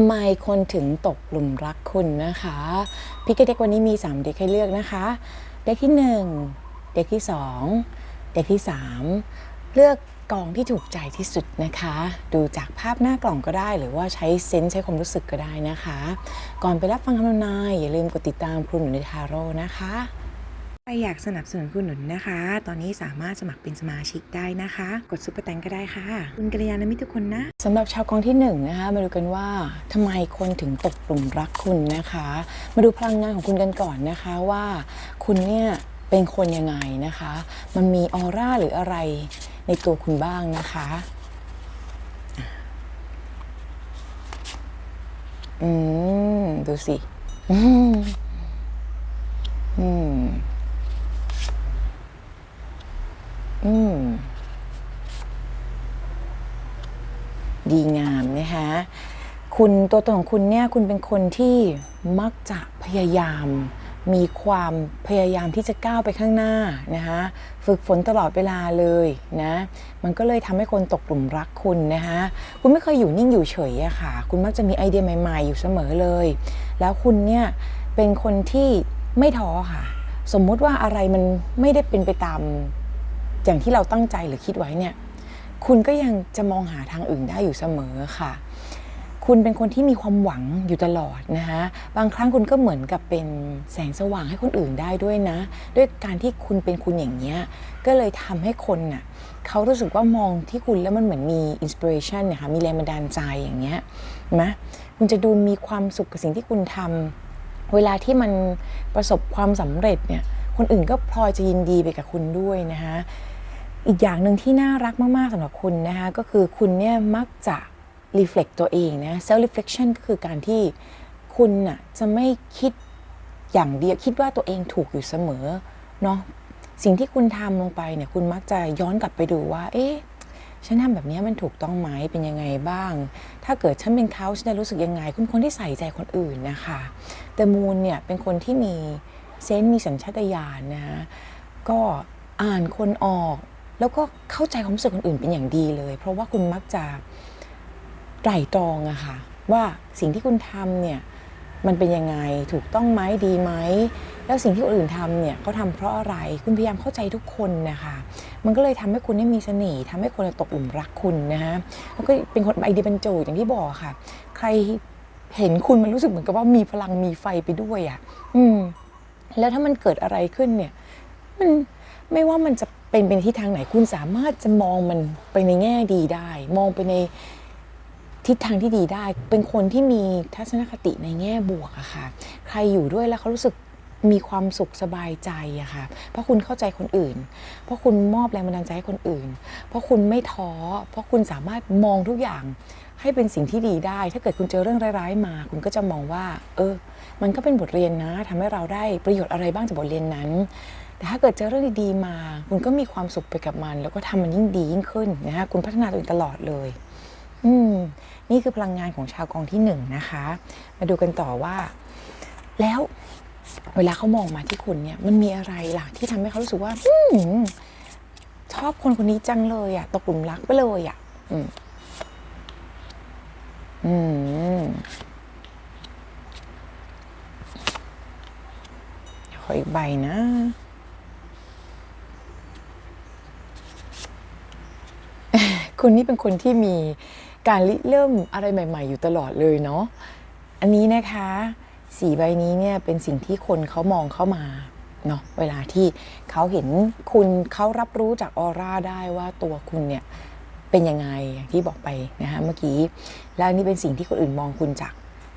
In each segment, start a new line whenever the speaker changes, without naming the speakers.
ำไมคนถึงตกหลุมรักคุณนะคะพี่กเด็กวันนี้มี 3 เด็กให้เลือกนะคะ เด็กที่ 1 เด็กที่ 2 เด็กที่ 3 เลือกกองที่ถูกใจที่สุดนะคะ ดูจากภาพหน้ากล่องก็ได้ หรือว่าใช้เซนส์ใช้ความรู้สึกก็ได้นะคะ ก่อนไปรับฟังคำนายอย่าลืมกดติดตามครูหนุนในทาโร่นะคะ ครอยากสนับสนุนคุณหนุนนะคะ ตอนนี้สามารถสมัครเป็นสมาชิกได้นะคะ กดซุปเปอร์แตงก็ได้ค่ะ คุณกัลยาณมิตรทุกคนนะสำหรับชาวกองที่หนึ่งนะคะ มาดูกันว่าทำไมคนถึงตกหลุมรักคุณนะคะ มาดูพลังงานของคุณกันก่อนนะคะว่าคุณเนี่ยเป็นคนยังไงนะคะ มันมีออร่าหรืออะไรในตัวคุณบ้างนะคะอะอืม ดูสิ อืม อืม อืมดีงามนะคะคุณตัวตนของคุณเนี่ยคุณเป็นคนที่มักจะพยายาม มีความพยายามที่จะก้าวไปข้างหน้านะคะฝึกฝนตลอดเวลาเลยนะมันก็เลยทำให้คนตกหลุมรักคุณนะคะคุณไม่เคยอยู่นิ่งอยู่เฉยอะค่ะ คุณมักจะมีไอเดียใหม่ ๆ อยู่เสมอเลย แล้วคุณเนี่ยเป็นคนที่ไม่ท้อค่ะ สมมุติว่าอะไรมันไม่ได้เป็นไปตาม อย่างที่เราตั้งใจหรือคิดไว้เนี่ย คุณก็ยังจะมองหาทางอื่นได้อยู่เสมอค่ะ คุณเป็นคนที่มีความหวังอยู่ตลอดนะคะบางครั้งคุณก็เหมือนกับเป็นแสงสว่างให้คนอื่นได้ด้วยนะ ด้วยการที่คุณเป็นคุณอย่างเนี้ยก็เลยทำให้คนน่ะเขารู้สึกว่ามองที่คุณแล้วมันเหมือนมีอินสปิเรชันเนี่ยค่ะมีแรงบันดาลใจอย่างเงี้ยนไหมคุณจะดูมีความสุขกับสิ่งที่คุณทำเวลาที่มันประสบความสำเร็จเนี่ย คนอื่นก็พลอยจะยินดีไปกับคุณด้วยนะคะ อีกอย่างหนึ่งที่น่ารักมาก ๆสำหรับคุณนะคะก็คือคุณเนี่ยมักจะ reflect ตัวเองนะ self reflection ก็คือการที่คุณน่ะจะไม่คิดอย่างเดียวคิดว่าตัวเองถูกอยู่เสมอเนาะสิ่งที่คุณทำลงไปเนี่ยคุณมักจะย้อนกลับไปดูว่า เอ๊ะฉันทำแบบนี้มันถูกต้องไหมเป็นยังไงบ้าง ถ้าเกิดฉันเป็นเขาฉันจะรู้สึกยังไง คุณคนที่ใส่ใจคนอื่นนะคะแต่มูนเนี่ยเป็นคนที่มีเซนส์มีสัญชาตญาณนะก็อ่านคนออก แล้วก็เข้าใจความรู้สึกคนอื่นเป็นอย่างดีเลย เพราะว่าคุณมักจะไตร่ตรองอะค่ะว่าสิ่งที่คุณทำเนี่ยมันเป็นยังไงถูกต้องไหมดีไหมแล้วสิ่งที่คนอื่นทำเนี่ยเขาทำเพราะอะไรคุณพยายามเข้าใจทุกคนนะคะมันก็เลยทำให้คุณได้มีเสน่ห์ทำให้คนตกหลุมรักคุณนะคะแล้วก็เป็นคนไอเดียบรรจุอย่างที่บอกค่ะ ใครเห็นคุณมันรู้สึกเหมือนกับว่ามีพลังมีไฟไปด้วยอะอืม แล้วถ้ามันเกิดอะไรขึ้นเนี่ย มัน ไม่ว่ามันจะเป็นเป็นที่ทางไหนคุณสามารถจะมองมันไปในแง่ดีได้ มองไปในทิศทางที่ดีได้ เป็นคนที่มีทัศนคติในแง่บวกอะค่ะ ใครอยู่ด้วยแล้วเขารู้สึกมีความสุขสบายใจอะค่ะ เพราะคุณเข้าใจคนอื่น เพราะคุณมอบแรงบันดาลใจให้คนอื่น เพราะคุณไม่ท้อ เพราะคุณสามารถมองทุกอย่างให้เป็นสิ่งที่ดีได้ ถ้าเกิดคุณเจอเรื่องร้ายๆมา คุณก็จะมองว่า เออ มันก็เป็นบทเรียนนะทำให้เราได้ประโยชน์อะไรบ้างจากบทเรียนนั้น แต่ถ้าเกิดเจอเรื่องดีๆมา คุณก็มีความสุขไปกับมัน แล้วก็ทำมันยิ่งดียิ่งขึ้นนะคะคุณพัฒนาตัวเองตลอดเลย อืมนี่คือพลังงานของชาวกองที่หนึ่งนะคะ มาดูกันต่อว่า แล้วเวลาเขามองมาที่คุณเนี่ย มันมีอะไรล่ะที่ทำให้เขารู้สึกว่า อืมชอบคนคนนี้จังเลยอะตกหลุมรักไปเลยอะอืมอืมขออีกใบนะ คุณนี่เป็นคนที่มีการริเริ่มอะไรใหม่ ๆ อยู่ตลอดเลยเนาะอันนี้นะคะสีใบนี้เนี่ยเป็นสิ่งที่คนเขามองเข้ามาเนาะเวลาที่เขาเห็นคุณเขารับรู้จากออร่าได้ว่าตัวคุณเนี่ยเป็นยังไงอย่างที่บอกไปนะคะเมื่อกี้ แล้วนนี้เป็นสิ่งที่คนอื่นมองคุณจาก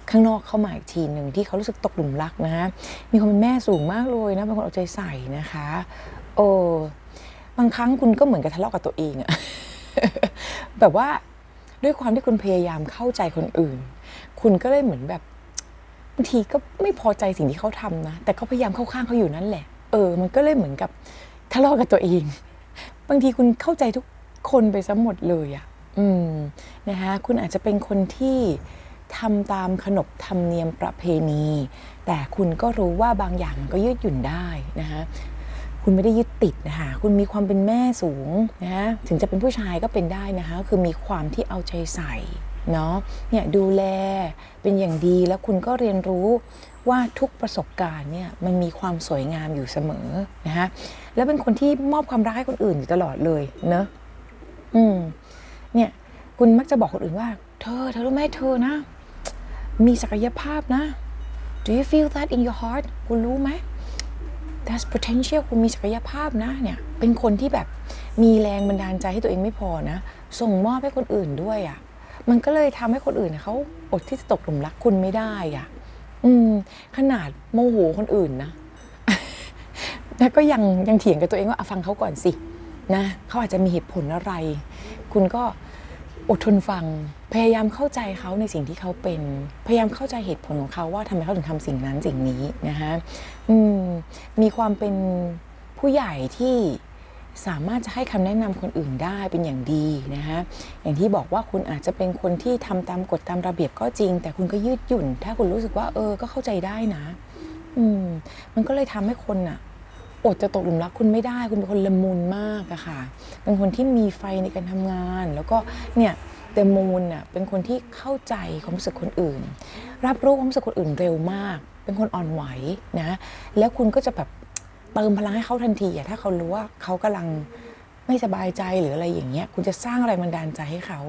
ข้างนอกเข้ามาอีกทีหนึ่งที่เขารู้สึกตกหลุมรักนะฮะมีความเป็นแม่สูงมากเลยนะเป็นคนเอาใจใส่นะคะ โอ้บางครั้งคุณก็เหมือนกับทะเลาะกับตัวเองอะ แบบว่าด้วยความที่คุณพยายามเข้าใจคนอื่น คุณก็เลยเหมือนแบบบางทีก็ไม่พอใจสิ่งที่เขาทำนะ แต่ก็พยายามเข้าข้างเขาอยู่นั่นแหละ เออ มันก็เลยเหมือนกับทะเลาะกับตัวเอง บางทีคุณเข้าใจทุกคนไปซะหมดเลยอะ อืม นะคะ คุณอาจจะเป็นคนที่ทำตามขนบธรรมเนียมประเพณี แต่คุณก็รู้ว่าบางอย่างมันก็ยืดหยุ่นได้นะคะ คุณไม่ได้ยึดติดนะคะคุณมีความเป็นแม่สูงนะถึงจะเป็นผู้ชายก็เป็นได้นะคะ คือมีความที่เอาใจใส่เนาะเนี่ยดูแลเป็นอย่างดีแล้วคุณก็เรียนรู้ว่าทุกประสบการณ์เนี่ยมันมีความสวยงามอยู่เสมอนะฮะแล้วเป็นคนที่มอบความรักให้คนอื่นอยู่ตลอดเลยเนอะอืมเนี่ยคุณมักจะบอกคนอื่นว่า เธอเธอรู้ไหมเธอนะ มีศักยภาพนะ Do you feel that in your heart คุณรู้ไหม There's potential คุณมีศักยภาพนะเนี่ยเป็นคนที่แบบมีแรงบันดาลใจให้ตัวเองไม่พอนะ ส่งมอบให้คนอื่นด้วยอะ่ะมันก็เลยทำให้คนอื่นเขาอดที่จะตกหลุมรักคุณไม่ได้อะ่ะอืมขนาดโมโหคนอื่นนะแล้วก็ยังยังเถียงกับตัวเองว่าฟังเขาก่อนสินะเขาอาจจะมีเหตุผลอะไร คุณก็ อดทนฟัง พยายามเข้าใจเขาในสิ่งที่เขาเป็น พยายามเข้าใจเหตุผลของเขาว่าทำไมเขาถึงทำสิ่งนั้นสิ่งนี้นะคะมมีความเป็นผู้ใหญ่ที่สามารถจะให้คำแนะนำคนอื่นได้เป็นอย่างดีนะคะอย่างที่บอกว่าคุณอาจจะเป็นคนที่ทำตามกฎตามระเบียบก็จริง แต่คุณก็ยืดหยุ่น ถ้าคุณรู้สึกว่า เออ ก็เข้าใจได้นะ อืม มันก็เลยทำให้คนอะ อดจะตกหลุมรักคุณไม่ได้คุณเป็นคนละมุนมากอะค่ะ เป็นคนที่มีไฟในการทำงาน แล้วก็เนี่ยเดมูนอะเป็นคนที่เข้าใจความรู้สึกคนอื่น รับรู้ความรู้สึกคนอื่นเร็วมาก เป็นคนอ่อนไหวนะแล้วคุณก็จะแบบเติมพลังให้เขาทันทีอะถ้าเขารู้ว่าเขากำลังไม่สบายใจหรืออะไรอย่างเงี้ยคุณจะสร้างแรบันดาลใจให้เขา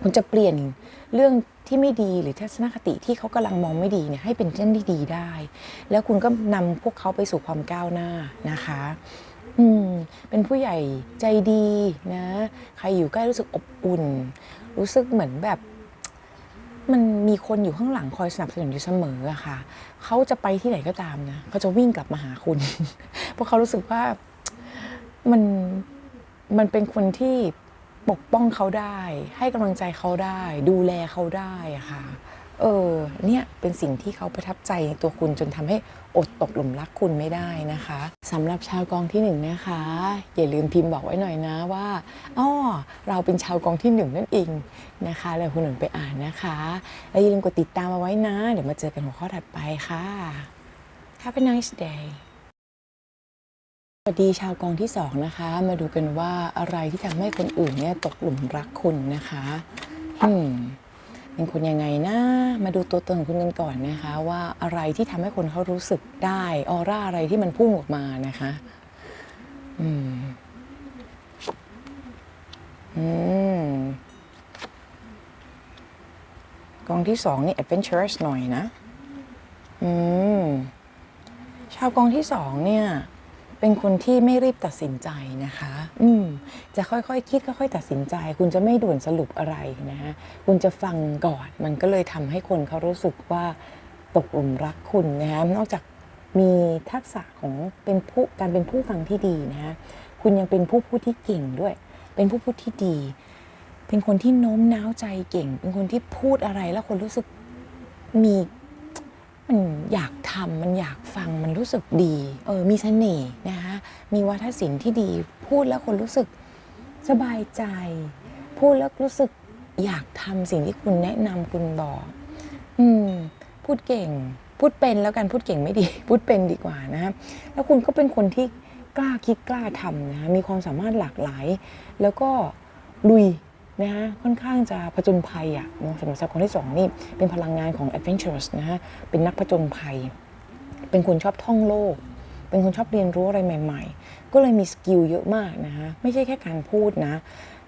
คุณจะเปลี่ยนเรื่องที่ไม่ดีหรือทัศนคติที่เขากำลังมองไม่ดีเนี่ยให้เป็นเรื่องที่ดีได้ แล้วคุณก็นำพวกเขาไปสู่ความก้าวหน้านะคะ อืม เป็นผู้ใหญ่ใจดีนะ ใครอยู่ใกล้รู้สึกอบอุ่น รู้สึกเหมือนแบบมันมีคนอยู่ข้างหลังคอยสนับสนุนอยู่เสมออะค่ะ เขาจะไปที่ไหนก็ตามนะ เขาจะวิ่งกลับมาหาคุณ เพราะเขารู้สึกว่ามันมันเป็นคนที่ ปกป้องเขาได้ ให้กำลังใจเขาได้ ดูแลเขาได้ค่ะ เออ เนี่ยเป็นสิ่งที่เขาประทับใจในตัวคุณจนทำให้อดตกหลุมรักคุณไม่ได้นะคะสำหรับชาวกองที่หนึ่งนะคะ อย่าลืมพิมพ์บอกไว้หน่อยนะว่าอ้อเราเป็นชาวกองที่หนึ่งนั่นเองนะคะแล้วคุณหนึ่งไปอ่านนะคะแล้วอย่าลืมกดติดตามมาไว้นะ เดี๋ยวมาเจอกันหัวข้อถัดไปค่ะ Have a nice day สวัสดีชาวกองที่สองนะคะ มาดูกันว่าอะไรที่ทำให้คนอื่นเนี่ยตกหลุมรักคุณนะคะอืมเป็นคนยังไงนะมาดูตัวตนของคุณกันก่อนนะคะ ว่าอะไรที่ทำให้คนเขารู้สึกได้ออร่าอะไรที่มันพุ่งออกมานะคะอืมอืมกองที่สองนี่ adventurous หน่อยนะ อืมชาวกองที่สองเนี่ย เป็นคนที่ไม่รีบตัดสินใจนะคะ อืมจะค่อยๆคคิดค่อยๆตัดสินใจ คุณจะไม่ด่วนสรุปอะไรนะฮะคุณจะฟังก่อน มันก็เลยทำให้คนเขารู้สึกว่าตกหลุมรักคุณนะคะนอกจากมีทักษะของเป็นผู้การเป็นผู้ฟังที่ดีนะฮะคุณยังเป็นผู้พูดที่เก่งด้วย เป็นผู้พูดที่ดี เป็นคนที่โน้มน้าวใจเก่ง เป็นคนที่พูดอะไรแล้วคนรู้สึกมี มันอยากทำมันอยากฟังมันรู้สึกดีเออมีเสน่ห์นะคะมีวัฒนศิลป์ที่ดีพูดแล้วคนรู้สึกสบายใจ พูดแล้วรู้สึกอยากทำสิ่งที่คุณแนะนำคุณบอก อืม พูดเก่ง พูดเป็นแล้วกันพูดเก่งไม่ดี พูดเป็นดีกว่านะแล้วคุณก็เป็นคนที่กล้าคิดกล้าทำนะคะมีความสามารถหลากหลาย แล้วก็ลุย นะคะค่อนข้างจะผจญภัยอะเนาะสำหรับชาคนที่สองนี่เป็นพลังงานของ adventurous นะฮะเป็นนักผจญภัย เป็นคนชอบท่องโลก เป็นคนชอบเรียนรู้อะไรใหม่ ๆ ก็เลยมีสกิลเยอะมากนะฮะไม่ใช่แค่การพูดนะ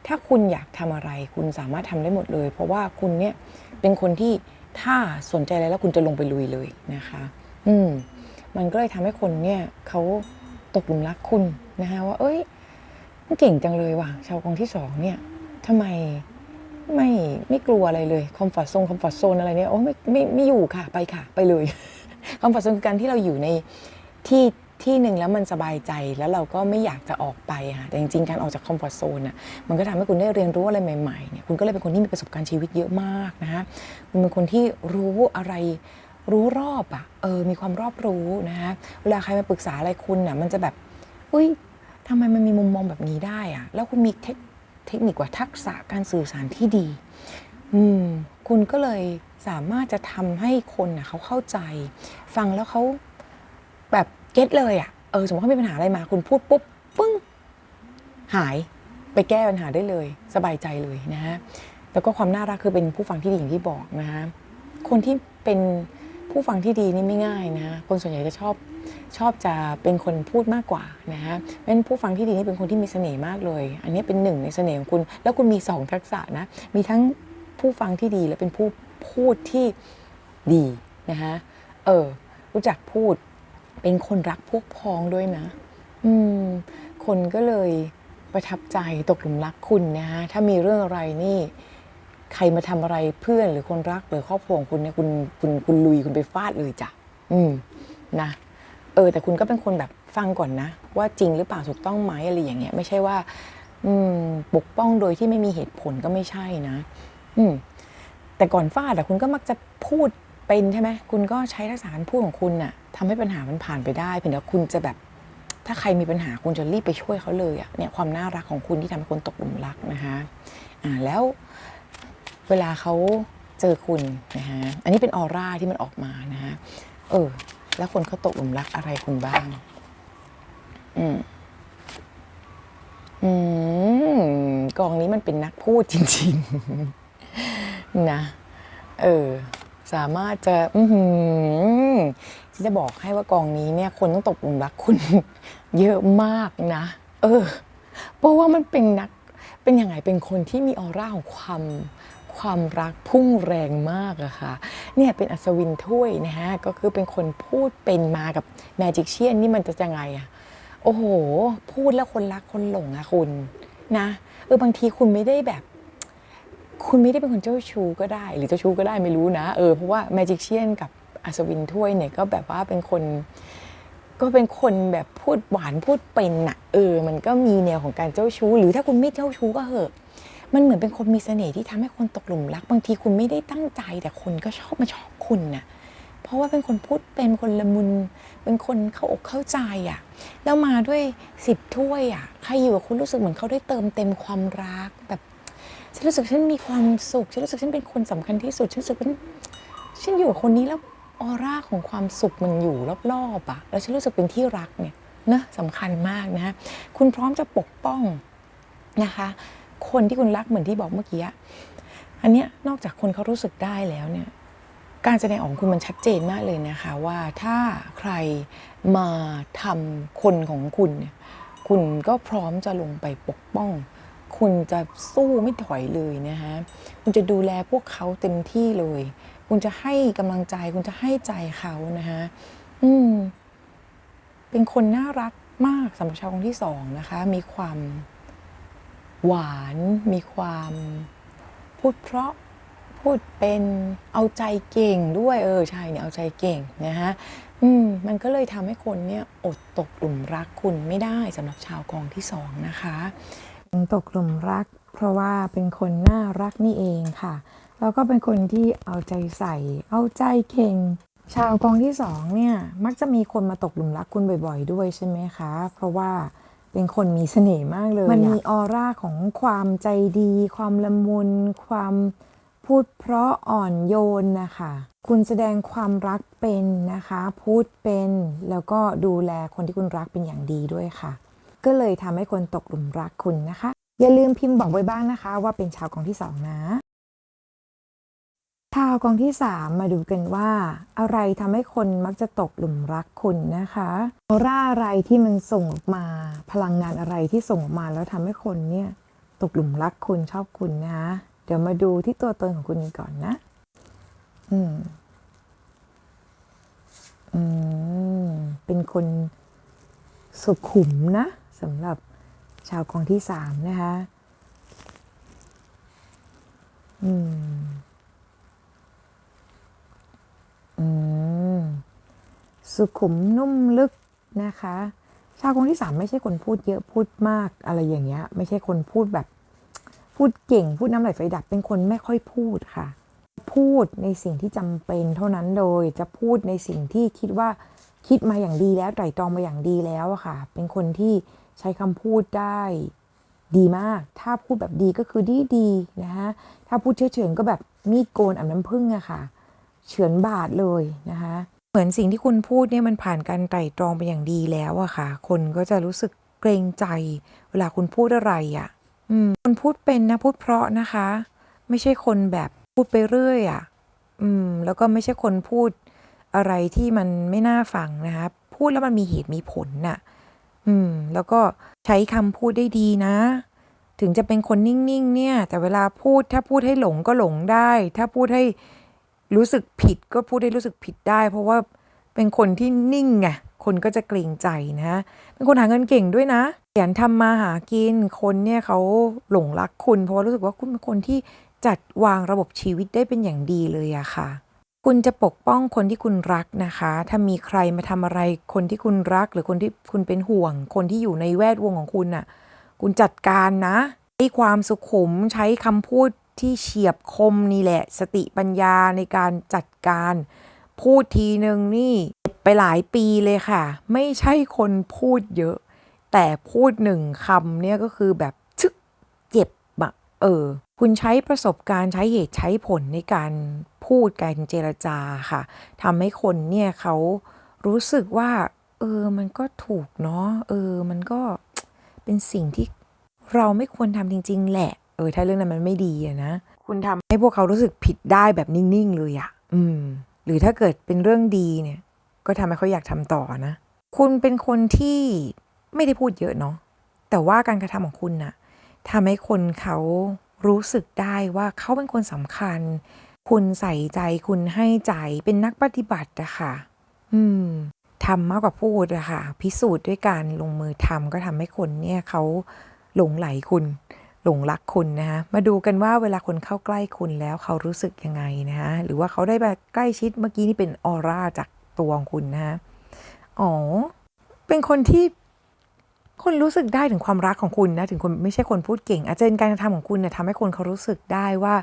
ถ้าคุณอยากทำอะไรคุณสามารถทำได้หมดเลย เพราะว่าคุณเนี่ยเป็นคนที่ถ้าสนใจอะไรแล้วคุณจะลงไปลุยเลยนะคะ อืม มันก็เลยทำให้คนเนี่ยเขาตกหลุมรักคุณนะคะว่า เอ้ยเก่งจังเลยว่ะ ชาวกองที่สองเนี่ย ทำไมไม่ไม่กลัวอะไรเลยคอมฟอร์ทโซนคอมฟอร์ทโซนอะไรเนี่ยโอ้ไม่ไม่ไม่อยู่ค่ะไปค่ะ ไปเลยคอมฟอร์ทโซนคือการที่เราอยู่ในที่ที่หนึ่งแล้วมันสบายใจแล้วเราก็ไม่อยากจะออกไปค่ะแต่จริงๆการออกจากคอมฟอร์ทโซนน่ะมันก็ทำให้คุณได้เรียนรู้อะไรใหม่ๆเนี่ยคุณก็เลยเป็นคนที่มีประสบการณ์ชีวิตเยอะมากนะคะคุณเป็นคนที่รู้อะไรรู้รอบอะเออมีความรอบรู้นะคะเวลาใครมาปรึกษาอะไรคุณน่ะมันจะแบบอุ้ยทำไมมันมีมุมมองแบบนี้ได้อะแล้วคุณมีเทค เทคนิคว่าทักษะการสื่อสารที่ดี อืม คุณก็เลยสามารถจะทำให้คนน่ะเขาเข้าใจ ฟังแล้วเขาแบบเก็ตเลยอะเออสมมติเขามีปัญหาอะไรมา คุณพูดปุ๊บปึ้ง หายไปแก้ปัญหาได้เลย สบายใจเลยนะฮะแล้วก็ความน่ารักคือเป็นผู้ฟังที่ดีอย่างที่บอกนะคะคนที่เป็น ผู้ฟังที่ดีนี่ไม่ง่ายนะคนส่วนใหญ่จะชอบชอบจะเป็นคนพูดมากกว่านะฮะเป็นผู้ฟังที่ดีนี่เป็นคนที่มีเสน่ห์มากเลย อันนี้เป็นหนึ่งในเสน่ห์ของคุณ แล้วคุณมีสองทักษะนะ มีทั้งผู้ฟังที่ดีและเป็นผู้พูดที่ดีนะคะเออ รู้จักพูด เป็นคนรักพวกพ้องด้วยนะ อืม คนก็เลยประทับใจตกหลุมรักคุณนะฮะ ถ้ามีเรื่องอะไรนี่ ใครมาทำอะไรเพื่อนหรือคนรักหรือครอบครัวของคุณเนี่ยคุณคุณคุณลุยคุณไปฟาดเลยจ้ะอืมนะเออแต่คุณก็เป็นคนแบบฟังก่อนนะ ว่าจริงหรือเปล่าถูกต้องไหมอะไรอย่างเงี้ย ไม่ใช่ว่า อืม ปกป้องโดยที่ไม่มีเหตุผลก็ไม่ใช่นะ อืม แต่ก่อนฟาดอะคุณก็มักจะพูดเป็นใช่ไหมคุณก็ใช้ทักษะการพูดของคุณน่ะทำให้ปัญหามันผ่านไปได้ เพียงแต่คุณจะแบบ ถ้าใครมีปัญหาคุณจะรีบไปช่วยเขาเลยอะเนี่ยความน่ารักของคุณที่ทำให้คนตกหลุมรักนะคะ อ่าแล้ว เวลาเขาเจอคุณนะคะอันนี้เป็นออร่าที่มันออกมานะคะเออ แล้วคนเขาตกหลุมรักอะไรคุณบ้าง อืมอืมกองนี้มันเป็นนักพูดจริง ๆ นะ เออ สามารถจะ อือหือที่จะบอกให้ว่ากองนี้เนี่ย คนต้องตกหลุมรักคุณ เยอะมากนะ เออ เพราะว่ามันเป็นนัก เป็นยังไงเป็นคนที่มีออร่าของความ ความรักพุ่งแรงมากอะค่ะเนี่ยเป็นอัศวินถ้วยนะฮะก็คือเป็นคนพูดเป็นมากับแมจิกเชียนนี่มันจะยังไงอะโอ้โห พูดแล้วคนรักคนหลงอะคุณนะเออบางทีคุณไม่ได้แบบ คุณไม่ได้เป็นคนเจ้าชู้ก็ได้ หรือเจ้าชู้ก็ได้ไม่รู้นะเออเพราะว่าแมจิกเชียนกับอัศวินถ้วยเนี่ยก็แบบว่าเป็นคนก็เป็นคนแบบพูดหวานพูดเป็นน่ะเออ มันก็มีแนวของการเจ้าชู้ หรือถ้าคุณไม่เจ้าชู้ก็เหอะ มันเหมือนเป็นคนมีเสน่ห์ที่ทำให้คนตกหลุมรัก บางทีคุณไม่ได้ตั้งใจแต่คนก็ชอบมาชอบคุณน่ะเพราะว่าเป็นคนพูดเป็นคนละมุน เป็นคนเข้าอกเข้าใจอะ แล้วมาด้วยสิบถ้วยอะ ใครอยู่กับคุณรู้สึกเหมือนเขาได้เติมเต็มความรักแบบฉันรู้สึกฉันมีความสุข ฉันรู้สึกฉันเป็นคนสำคัญที่สุด ฉันรู้สึกเป็นฉันอยู่กับคนนี้แล้วออร่าของความสุขมันอยู่รอบๆอะ แล้วฉันรู้สึกเป็นที่รักเนี่ยนะสำคัญมากนะ คุณพร้อมจะปกป้องนะคะ คนที่คุณรักเหมือนที่บอกเมื่อกี้อันเนี้ยนอกจากคนเขารู้สึกได้แล้วเนี่ย การแสดงออกคุณมันชัดเจนมากเลยนะคะว่าถ้าใครมาทำคนของคุณเนี่ยคุณก็พร้อมจะลงไปปกป้อง คุณจะสู้ไม่ถอยเลยนะคะคุณจะดูแลพวกเขาเต็มที่เลย คุณจะให้กำลังใจ คุณจะให้ใจเขานะคะอืม เป็นคนน่ารักมากสำหรับชาวคนที่สองนะคะ มีความ หวานมีความพูดเพราะพูดเป็นเอาใจเก่งด้วยเออใช่เนี่ยเอาใจเก่งนะฮะอืมมันก็เลยทำให้คนเนี่ยอดตกหลุมรักคุณไม่ได้สำหรับชาวกองที่สองนะคะ
ตกหลุมรัก เพราะว่าเป็นคนน่ารักนี่เองค่ะ แล้วก็เป็นคนที่เอาใจใส่ เอาใจเก่ง ชาวกองที่สองเนี่ยมักจะมีคนมาตกหลุมรักคุณบ่อย ๆ ด้วยใช่ไหมคะ เพราะว่า เป็นคนมีเสน่ห์มากเลย มันมีออร่าของความใจดี ความละมุน ความพูดเพราะอ่อนโยนนะคะ คุณแสดงความรักเป็นนะคะ พูดเป็น แล้วก็ดูแลคนที่คุณรักเป็นอย่างดีด้วยค่ะ ก็เลยทำให้คนตกหลุมรักคุณนะคะ อย่าลืมพิมพ์บอกไว้บ้างนะคะ ว่าเป็นชาวกองที่สองนะชาวกองที่สามมาดูกันว่า อะไรทำให้คนมักจะตกหลุมรักคุณนะคะออร่าอะไรที่มันส่งออกมา พลังงานอะไรที่ส่งออกมาแล้วทำให้คนเนี่ยตกหลุมรักคุณชอบคุณนะคะเดี๋ยวมาดูที่ตัวตนของคุณกันก่อนนะ อืม อืม เป็นคนสุขุมนะสำหรับชาวกองที่สามนะคะ อืม สุขุมนุ่มลึกนะคะ ชาวกองที่สามไม่ใช่คนพูดเยอะพูดมากอะไรอย่างเงี้ย ไม่ใช่คนพูดแบบ พูดเก่งพูดน้ำไหลไฟดับเป็นคนไม่ค่อยพูดค่ะ พูดในสิ่งที่จำเป็นเท่านั้นโดยจะพูดในสิ่งที่คิดว่าคิดมาอย่างดีแล้วไตร่ตรองมาอย่างดีแล้วค่ะ เป็นคนที่ใช้คำพูดได้ดีมาก ถ้าพูดแบบดีก็คือดีดีนะฮะ ถ้าพูดเฉยเฉยๆก็แบบมีดโกนอ่ำน้ำผึ้งอะค่ะ เฉือนบาดเลยนะคะ เหมือนสิ่งที่คุณพูดเนี่ยมันผ่านการไตร่ตรองเป็นอย่างดีแล้วอะค่ะ คนก็จะรู้สึกเกรงใจ เวลาคุณพูดอะไรอะอืมคุณพูดเป็นนะพูดเพราะนะคะ
ไม่ใช่คนแบบพูดไปเรื่อยอะ่ะอืม แล้วก็ไม่ใช่คนพูดอะไรที่มันไม่น่าฟังนะคะ พูดแล้วมันมีเหตุมีผลน่ะ อืม แล้วก็ใช้คำพูดได้ดีนะ ถึงจะเป็นคนนิ่งๆ เนี่ย แต่เวลาพูดถ้าพูดให้หลงก็หลงได้ ถ้าพูดให้ รู้สึกผิดก็พูดให้รู้สึกผิดได้ เพราะว่าเป็นคนที่นิ่งไงคนก็จะเกรงใจนะเป็นคนหาเงินเก่งด้วยนะเขียนทำมาหากินคนเนี่ยเขาหลงรักคุณ เพราะว่ารู้สึกว่าคุณเป็นคนที่จัดวางระบบชีวิตได้เป็นอย่างดีเลยอะค่ะ คุณจะปกป้องคนที่คุณรักนะคะ ถ้ามีใครมาทำอะไรคนที่คุณรักหรือคนที่คุณเป็นห่วง คนที่อยู่ในแวดวงของคุณน่ะ คุณจัดการนะใช้ความสุขุมใช้คำพูด ที่เฉียบคมนี่แหละ สติปัญญาในการจัดการ พูดทีหนึ่งนี่เจ็บไปหลายปีเลยค่ะ ไม่ใช่คนพูดเยอะ แต่พูดหนึ่งคำเนี่ยก็คือแบบชึกเจ็บอะเออ คุณใช้ประสบการณ์ใช้เหตุใช้ผลในการพูดการเจรจาค่ะทำให้คนเนี่ยเขารู้สึกว่า เออมันก็ถูกเนาะเออ มันก็เป็นสิ่งที่เราไม่ควรทำจริง ๆ แหละ เออถ้าเรื่องนั้นมันไม่ดีอะนะคุณทำให้พวกเขารู้สึกผิดได้แบบนิ่งๆเลยอะอืม หรือถ้าเกิดเป็นเรื่องดีเนี่ย ก็ทำให้เขาอยากทำต่อนะ คุณเป็นคนที่ไม่ได้พูดเยอะเนาะแต่ว่าการกระทำของคุณน่ะทำให้คนเขารู้สึกได้ว่าเขาเป็นคนสำคัญ คุณใส่ใจคุณให้ใจเป็นนักปฏิบัติอะค่ะ อืมทำมากกว่าพูดอะค่ะ พิสูจน์ด้วยการลงมือทำก็ทำให้คนเนี่ยเขาหลงไหลคุณ หลงรักคุณนะคะมาดูกันว่าเวลาคนเข้าใกล้คุณแล้วเขารู้สึกยังไงนะคะหรือว่าเขาได้มาใกล้ชิดเมื่อกี้นี่เป็นออร่าจากตัวของคุณนะคะอ๋อ เป็นคนที่คนรู้สึกได้ถึงความรักของคุณนะ ถึงคนไม่ใช่คนพูดเก่ง อาจจะเป็นการกระทำของคุณเนี่ยทำให้คนเขารู้สึกได้ว่า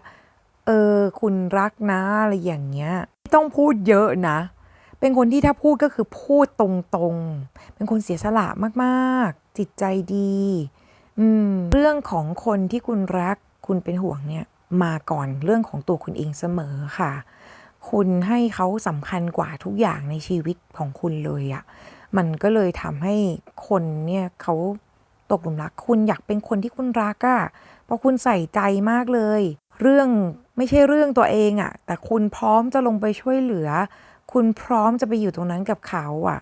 เออ คุณรักนะอะไรอย่างเงี้ยไม่ต้องพูดเยอะนะ เป็นคนที่ถ้าพูดก็คือพูดตรงๆ เป็นคนเสียสละมากๆ จิตใจดี เรื่องของคนที่คุณรักคุณเป็นห่วงเนี่ยมาก่อนเรื่องของตัวคุณเองเสมอค่ะ คุณให้เขาสำคัญกว่าทุกอย่างในชีวิตของคุณเลยอะ่ะมันก็เลยทำให้คนเนี่ยเขาตกหลุมรัก คุณอยากเป็นคนที่คุณรักอะ่ะเพราะคุณใส่ใจมากเลย เรื่องไม่ใช่เรื่องตัวเองอะ่ะ แต่คุณพร้อมจะลงไปช่วยเหลือ คุณพร้อมจะไปอยู่ตรงนั้นกับเขาอะ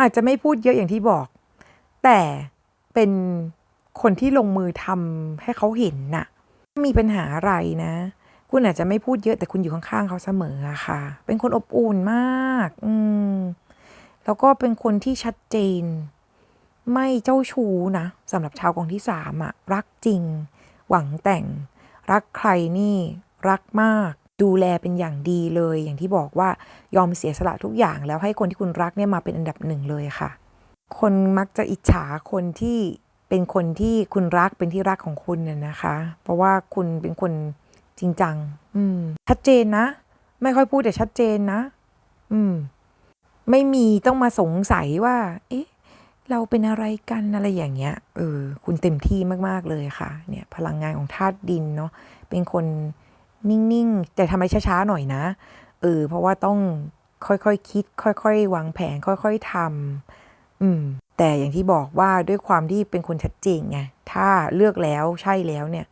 อาจจะไม่พูดเยอะอย่างที่บอก แต่เป็น คนที่ลงมือทำให้เขาเห็นน่ะ มีปัญหาอะไรนะ คุณอาจจะไม่พูดเยอะแต่คุณอยู่ข้างๆเขาเสมออะค่ะ เป็นคนอบอุ่นมาก อืมแล้วก็เป็นคนที่ชัดเจน ไม่เจ้าชู้นะสำหรับชาวกองที่สามอะรักจริง หวังแต่ง รักใครนี่ รักมาก ดูแลเป็นอย่างดีเลย อย่างที่บอกว่ายอมเสียสละทุกอย่างแล้วให้คนที่คุณรักเนี่ยมาเป็นอันดับหนึ่งเลยค่ะ คนมักจะอิจฉาคนที่ เป็นคนที่คุณรักเป็นที่รักของคุณน่ะนะคะ เพราะว่าคุณเป็นคนจริงจัง อืม ชัดเจนนะ ไม่ค่อยพูดแต่ชัดเจนนะ อืม ไม่มีต้องมาสงสัยว่า เอ๊ะ เราเป็นอะไรกันอะไรอย่างเงี้ย เออ คุณเต็มที่มากๆเลยค่ะ เนี่ย พลังงานของธาตุดินเนาะ เป็นคนนิ่งๆ แต่ทำไรช้าๆหน่อยนะ เออ เพราะว่าต้องค่อยๆคคิด ค่อยๆ วางแผน ค่อยๆทำอืม แต่อย่างที่บอกว่าด้วยความที่เป็นคนชัดเจนไงถ้าเลือกแล้วใช่แล้วเนี่ย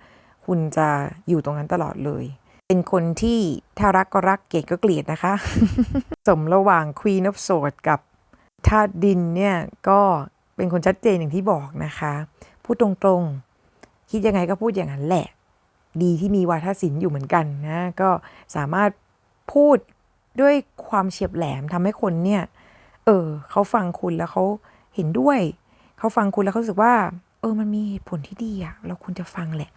คุณจะอยู่ตรงนั้นตลอดเลย เป็นคนที่ถ้ารักก็รักเกลียดก็เกลียดนะคะ สมระหว่าง Queen of sword กับธาตุดินเนี่ยก็เป็นคนชัดเจนอย่างที่บอกนะคะ พูดตรงๆ คิดยังไงก็พูดอย่างนั้นแหละ ดีที่มีวาทศิลป์อยู่เหมือนกันนะ ก็สามารถพูดด้วยความเฉียบแหลมทำให้คนเนี่ย เออเขาฟังคุณแล้วเขา เห็นด้วย เขาฟังคุณแล้วเขาสึกว่า เออ มันมีเหตุผลที่ดีอะเราควรจะฟังแหละ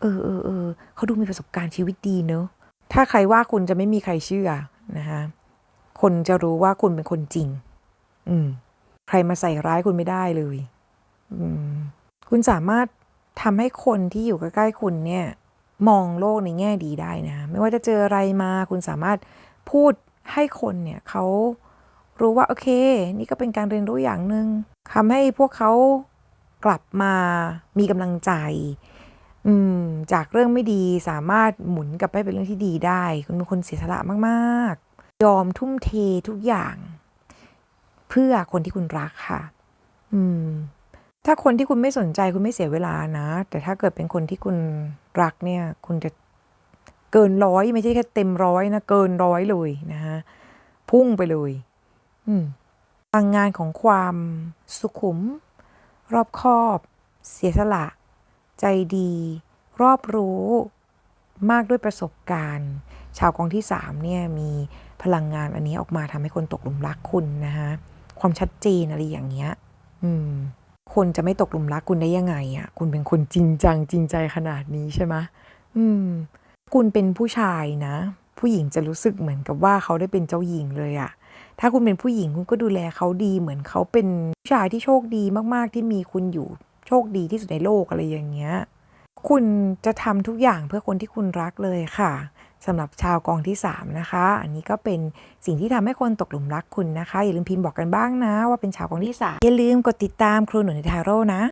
เออเออเออเขาดูมีประสบการณ์ชีวิตดีเนอะถ้าใครว่าคุณจะไม่มีใครเชื่อนะคะคนจะรู้ว่าคุณเป็นคนจริง อืม ใครมาใส่ร้ายคุณไม่ได้เลย อืม คุณสามารถทำให้คนที่อยู่ใกล้ๆคุณเนี่ย มองโลกในแง่ดีได้นะ ไม่ว่าจะเจออะไรมา คุณสามารถพูดให้คนเนี่ยเขา รู้ว่าโอเค นี่ก็เป็นการเรียนรู้อย่างหนึ่งทำให้พวกเขากลับมามีกำลังใจจากเรื่องไม่ดีสามารถหมุนกลับไปเป็นเรื่องที่ดีได้คุณเป็นคนเสียสละมากๆ ยอมทุ่มเททุกอย่าง เพื่อคนที่คุณรักค่ะ อืม ถ้าคนที่คุณไม่สนใจคุณไม่เสียเวลานะ แต่ถ้าเกิดเป็นคนที่คุณรักเนี่ย คุณจะเกินร้อยไม่ใช่แค่เต็มร้อยนะ เกินร้อยเลยนะคะพุ่งไปเลย พลังงานของความสุขุม รอบคอบ เสียสละ ใจดี รอบรู้ มากด้วยประสบการณ์ ชาวกองที่สามเนี่ยมีพลังงานอันนี้ออกมาทำให้คนตกหลุมรักคุณนะคะความชัดเจนอะไรอย่างเงี้ย อืม คนจะไม่ตกหลุมรักคุณได้ยังไงอะ คุณเป็นคนจริงจังจริงใจขนาดนี้ใช่ไหมอืม คุณเป็นผู้ชายนะ ผู้หญิงจะรู้สึกเหมือนกับว่าเขาได้เป็นเจ้าหญิงเลยอะ ถ้าคุณเป็นผู้หญิงคุณก็ดูแลเขาดีเหมือนเขาเป็นผู้ชายที่โชคดีมากๆ ที่มีคุณอยู่โชคดีที่สุดในโลกอะไรอย่างเงี้ย คุณจะทำทุกอย่างเพื่อคนที่คุณรักเลยค่ะสำหรับชาวกองที่ 3 นะคะ อันนี้ก็เป็นสิ่งที่ทำให้คนตกหลุมรักคุณนะคะ อย่าลืมพิมพ์บอกกันบ้างนะ ว่าเป็นชาวกองที่ 3 อย่าลืมกดติดตามครูหนูในทาโร่นะ